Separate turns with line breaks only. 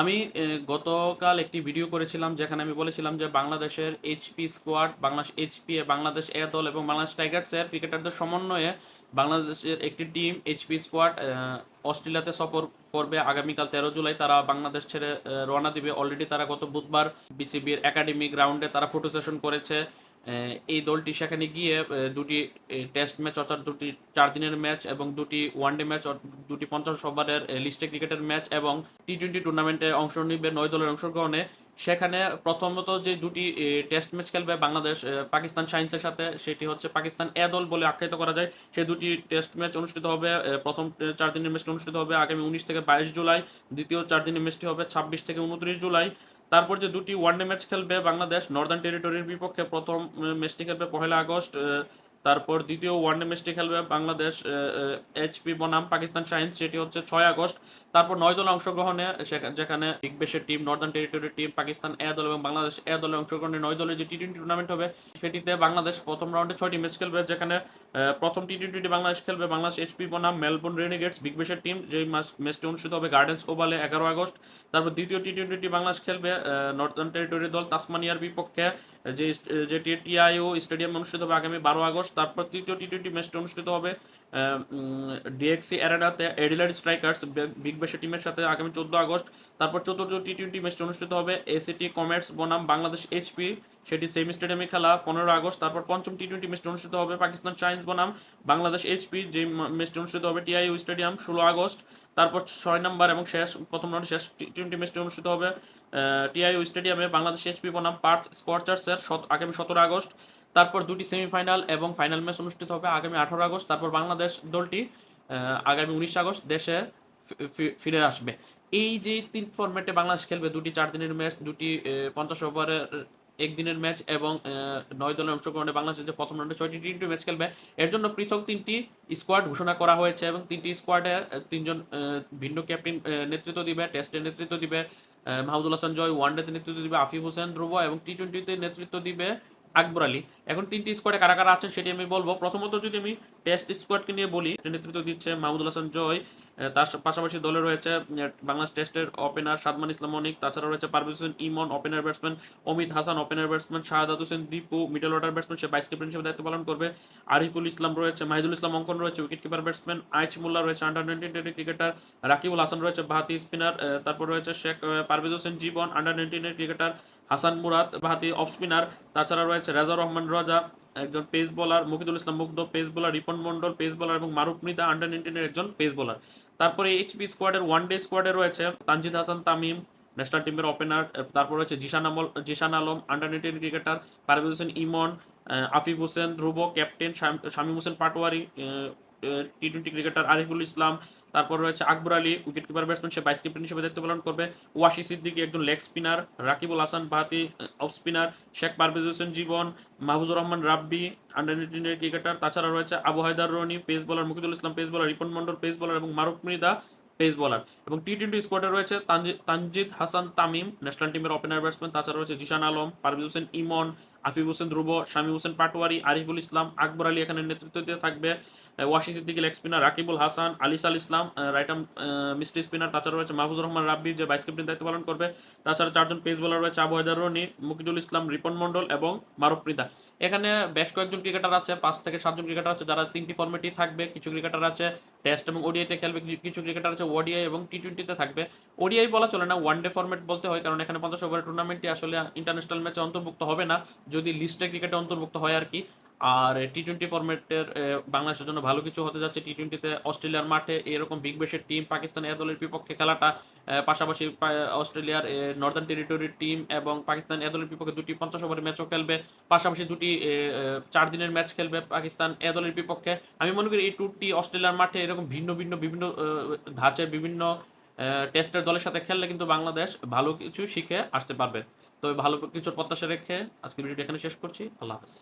আমি গতকাল একটি ভিডিও করেছিলাম যেখানে আমি বলেছিলাম যে বাংলাদেশের HP squad, Bangladesh HP A Bangladesh A দল এবং বাংলাদেশ টাইগার্সের ক্রিকেটারদের সমন্বয়ে বাংলাদেশের একটি টিম এইচপি স্কোয়াড অস্ট্রেলিয়াতে সফর করবে। আগামীকাল তেরো জুলাই তারা বাংলাদেশ ছেড়ে রওনা দিবে। অলরেডি তারা গত বুধবার বিসিবির একাডেমিক গ্রাউন্ডে তারা ফটো সেশন করেছে। এই দলটি সেখানে গিয়ে দুটি টেস্ট ম্যাচ অর্থাৎ দুটি চার দিনের ম্যাচ এবং দুটি ওয়ানডে ম্যাচ দুটি পঞ্চাশ ওভারের লিস্টে ক্রিকেটের ম্যাচ এবং টি টোয়েন্টি টুর্নামেন্টে অংশ নিবে, নয় দলের অংশগ্রহণে। সেখানে প্রথমত যে দুটি টেস্ট ম্যাচ খেলবে বাংলাদেশ পাকিস্তান সায়েন্সের সাথে, সেটি হচ্ছে পাকিস্তান এ দল বলে আখ্যায়িত করা যায়। সে দুটি টেস্ট ম্যাচ অনুষ্ঠিত হবে প্রথম চার দিনের ম্যাচটি অনুষ্ঠিত হবে আগামী উনিশ থেকে বাইশ জুলাই, দ্বিতীয় চার দিনের ম্যাচটি হবে ছাব্বিশ থেকে উনত্রিশ জুলাই। তারপর যে দুটি ওয়ানডে ম্যাচ খেলবে বাংলাদেশ নর্দার্ন টেরিটরির বিপক্ষে প্রথম ম্যাচটি খেলবে পহেলা আগস্ট তারপর দ্বিতীয় ওয়ানডে ম্যাচটি খেলবে বাংলাদেশ এইচপি বনাম পাকিস্তান সায়েন্স সেটি হচ্ছে ছয় আগস্ট। তারপর নয় দল অংশগ্রহণে যেখানে বিগ বেশের টিম নর্দার্ন টেরিটরির টিম পাকিস্তান এ দল এবং বাংলাদেশ এ দলে অংশগ্রহণে নয় দলের যে টি টোয়েন্টি টুর্নামেন্ট হবে, সেটিতে বাংলাদেশ প্রথম রাউন্ডে ছয়টি ম্যাচ খেলবে, যেখানে প্রথম টি টোয়েন্টি বাংলাদেশ খেলবে বাংলাদেশ এইচপি বনাম মেলবোর্ন রেনিগেটস বিগ বেশের টিম যে ম্যাচটি অনুষ্ঠিত হবে গার্ডেন্স ওভালে এগারো আগস্ট। তারপর দ্বিতীয় টি টোয়েন্টি বাংলাদেশ খেলবে নর্দার্ন টেরিটরি দল তাসমানিয়ার বিপক্ষে, যে যেটি টিআইও স্টেডিয়াম অনুষ্ঠিত হবে আগামী বারো আগস্ট। তারপর তৃতীয় টি টোয়েন্টি ম্যাচটি অনুষ্ঠিত হবে ডিএক্সি অ্যারেনাতে এডিলাইড স্ট্রাইকার্স বিগ বেশের টিমের সাথে আগামী চোদ্দ আগস্ট। তারপর চতুর্থ টি টোয়েন্টি ম্যাচটি অনুষ্ঠিত হবে। এসিটি কমার্স বনাম বাংলাদেশ এইচপি সেটি সেমি স্টেডিয়ামে খেলা পনেরো আগস্ট। তারপর পঞ্চম টি টোয়েন্টি ম্যাচটি অনুষ্ঠিত হবে পাকিস্তান সায়েন্স বনাম বাংলাদেশ এইচপি যে ম্যাচটি অনুষ্ঠিত হবে টিআইও স্টেডিয়াম ষোলো আগস্ট। তারপর ছয় নম্বর এবং শেষ, প্রথম রাউন্ড শেষ টি টোয়েন্টি ম্যাচটি অনুষ্ঠিত হবে টিআইও স্টেডিয়ামে বাংলাদেশ এইচপি বনাম পার্থ স্কোয়াচার্সের আগামী সতেরো আগস্ট। তারপর দুটি সেমিফাইনাল এবং ফাইনাল ম্যাচ অনুষ্ঠিত হবে আগামী আঠারো আগস্ট। তারপর বাংলাদেশ দলটি আগামী উনিশ আগস্ট দেশে ফিরে আসবে। এই যে তিন ফরম্যাটে বাংলাদেশ খেলবে, দুটি চার দিনের ম্যাচ, দুটি পঞ্চাশ ওভারের একদিনের ম্যাচ এবং নয় দলের অংশগ্রহণে বাংলাদেশ যে প্রথম রাউন্ডে ছয়টি টি টোয়েন্টি ম্যাচ খেলবে, এর জন্য পৃথক তিনটি স্কোয়াড ঘোষণা করা হয়েছে এবং তিনটি স্কোয়াডে তিনজন ভিন্ন ক্যাপ্টেন নেতৃত্ব দিবে টেস্টে নেতৃত্ব দিবে মাহমুদুল হাসান জয় ওয়ানডেতে নেতৃত্ব দিবে, আফিফ হোসেন ধ্রুব এবং টি টোয়েন্টিতে নেতৃত্ব দিবে আকবর আলী। এখন তিনটি স্কোয়াডে কারা কারা আছেন সেটি আমি বলব। প্রথমত যদি আমি টেস্ট স্কোয়াডকে নিয়ে বলি নেতৃত্ব দিচ্ছে মাহমুদুল হাসান জয়। তার পাশাপাশি দলে রয়েছে বাংলাদেশ টেস্টের ওপেনার সাদমান ইসলাম অনিক তাছাড়া রয়েছে Parvez Hossain Emon opener batsman Amit Hasan opener batsman Shahadat Hossain Dipu middle order batsman সে ভাইস ক্যাপ্টেন হিসেবে দায়িত্ব পালন করবে। আরিফুল ইসলাম রয়েছে, মাহিদুল ইসলাম অঙ্কন রয়েছে wicket keeper batsman Aich Molla রয়েছে under nineteen twenty cricketer Rakibul Hasan রয়েছে, বাহাতি স্পিনার তারপর রয়েছে শেখ পারভেজ হোসেন জীবন আন্ডার নাইনটিনের ক্রিকেটার হাসান মুরাদ বাহাতি অফ স্পিনার তাছাড়া রয়েছে রেজা রহমান রাজা, একজন pace bowler Mukidul Islam Mugdho pace bowler Ripon Mondal pace bowler এবং মারুফ মৃদা আন্ডার নাইনটিনের একজন পেস বোলার তারপরে এইচপি স্কোয়াডের ওয়ান ডে স্কোয়াডে রয়েছে তানজিদ হাসান তামিম ন্যাশনাল টিমের ওপেনার তারপর রয়েছে Zishan Amal, Zishan Alam under nineteen cricketer Parvez Hossain Emon Afif Hossain, Dhruba captain Sham- Shamim Hossain Patwari T twenty cricketer Ariful Islam তারপর রয়েছে Akbar Ali wicket keeper batsman সে vice captain হিসেবে দায়িত্ব পালন করবে। Washi Siddiqui একজন leg spinner Rakibul Hasan বাহাতি off spinner Sheikh Parvez Hossain Jibon, Mahfuzur Rahman Rabbi under নাইনটিনের cricketer তাছাড়া রয়েছে Abu Haider Rony pace bowler Mukidul Islam pace bowler Ripon Mondal pace bowler এবং Maruf Mrida pace bowler এবং টি twenty স্কোয়াডে রয়েছে তানজি- তানজিদ হাসান তামিম ন্যাশনাল টিমের opener batsman তাছাড়া রয়েছে জিশান আলম, পারভেজ হোসেন ইমন আফিফ হোসেন ধ্রুব, শামীম হোসেন পাটোয়ারি, আরিফুল ইসলাম, আকবর আলী এখানে নেতৃত্ব দিয়ে থাকবে। Wasi Siddiqui leg spinner Rakibul Hasan, Alis Al Islam right arm mystery spinner তাছাড়া রয়েছে মাহবুজ রহমান রাব্বি, যে ভাইস ক্যাপ্টেন দায়িত্ব পালন করবে। তাছাড়া চারজন পেস বোলার রয়েছে আবু হায়দার রনি, মুকিদুল ইসলাম, রিপন মন্ডল এবং মারুফ এখানে বেশ কয়েকজন ক্রিকেটার আছে, পাঁচ থেকে সাতজন ক্রিকেটার আছে, যারা তিনটি ফর্মেটই থাকবে। কিছু ক্রিকেটার আছে টেস্ট এবং ওডিআইতে খেলবে, কিছু- ক্রিকেটার আছে ওডিআই এবং টি টোয়েন্টিতে থাকবে। ওডিআই বলা চলে না ওয়ান ডে ফর্মেট বলতে হয়, কারণ এখানে পঞ্চাশ ওভারের টুর্নামেন্টটি আসলে ইন্টারন্যাশনাল ম্যাচে অন্তর্ভুক্ত হবে না, যদি লিস্টে ক্রিকেটে অন্তর্ভুক্ত হয় আর কি। আর টি টোয়েন্টি ফর্মেটের বাংলাদেশের জন্য ভালো কিছু হতে যাচ্ছে। টি টোয়েন্টিতে অস্ট্রেলিয়ার মাঠে এরকম বিগ বেশের টিম পাকিস্তান এ দলের বিপক্ষে খেলাটা পাশাপাশি অস্ট্রেলিয়ার নর্দার্ন টেরিটরির টিম এবং পাকিস্তান এ দলের বিপক্ষে দুটি পঞ্চাশ ওভারের ম্যাচও খেলবে। পাশাপাশি দুটি চার দিনের ম্যাচ খেলবে পাকিস্তান এ দলের বিপক্ষে। আমি মনে করি এই ট্যুরটি অস্ট্রেলিয়ার মাঠে এরকম ভিন্ন ভিন্ন, বিভিন্ন ধাঁচে বিভিন্ন টেস্টের দলের সাথে খেললে কিন্তু বাংলাদেশ ভালো কিছু শিখে আসতে পারবে। তো ভালো কিছুর প্রত্যাশা রেখে আজকের ভিডিওটি এখানে শেষ করছি। আল্লাহ হাফেজ।